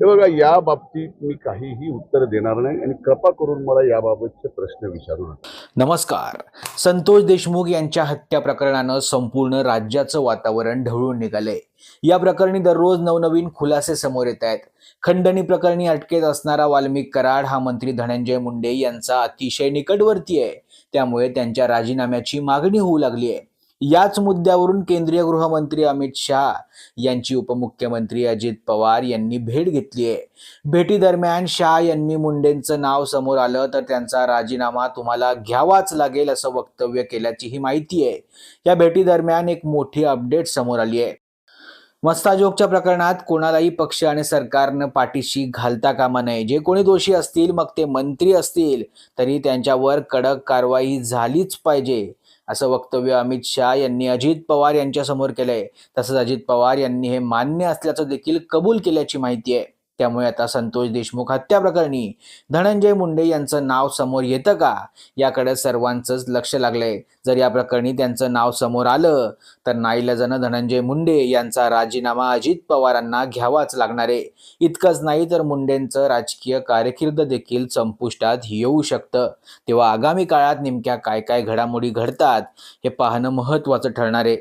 हे बघा या बाबतीत मी काहीही उत्तर देणार नाही आणि कृपा करून मला याबाबतचे प्रश्न विचारू नका. नमस्कार. संतोष देशमुख यांच्या हत्या प्रकरणानं संपूर्ण राज्याचं वातावरण ढवळून निघालंय. या प्रकरणी दररोज नवनवीन खुलासे समोर येत आहेत. खंडणी प्रकरणी अटकेत असणारा वाल्मिक कराड हा मंत्री धनंजय मुंडे यांचा अतिशय निकटवर्ती आहे. त्यामुळे त्यांच्या राजीनाम्याची मागणी होऊ लागली आहे. याच मुद्द्यावरून केंद्रीय गृहमंत्री अमित शहा यांची उपमुख्यमंत्री अजित पवार यांनी भेट घेतली आहे. भेटीदरम्यान शहा यांनी मुंडेंचं नाव समोर आलं तर त्यांचा राजीनामा तुम्हाला घ्यावाच लागेल असं वक्तव्य केल्याची ही माहिती आहे. या भेटीदरम्यान एक मोठी अपडेट समोर आली आहे. मस्ताजोगच्या प्रकरणात कोणालाही पक्ष आणि सरकारनं पाठीशी घालता कामा नये. जे कोणी दोषी असतील मग ते मंत्री असतील तरी त्यांच्यावर कडक कारवाई झालीच पाहिजे असं वक्तव्य अमित शहा यांनी अजित पवार यांच्यासमोर केलंय. तसंच अजित पवार यांनी हे मान्य असल्याचं देखील कबूल केल्याची माहिती आहे. त्यामुळे आता संतोष देशमुख हत्या प्रकरणी धनंजय मुंडे यांचं नाव समोर येतं का? याकडे सर्वांचंच लक्ष लागलंय. जर या प्रकरणी त्यांचं नाव समोर आलं तर नाईलाजानं धनंजय मुंडे यांचा राजीनामा अजित पवारांना घ्यावाच लागणार आहे. इतकंच नाही तर मुंडेंचं राजकीय कारकीर्द देखील संपुष्टात येऊ शकतं. तेव्हा आगामी काळात नेमक्या काय काय घडामोडी घडतात हे पाहणं महत्त्वाचं ठरणार आहे.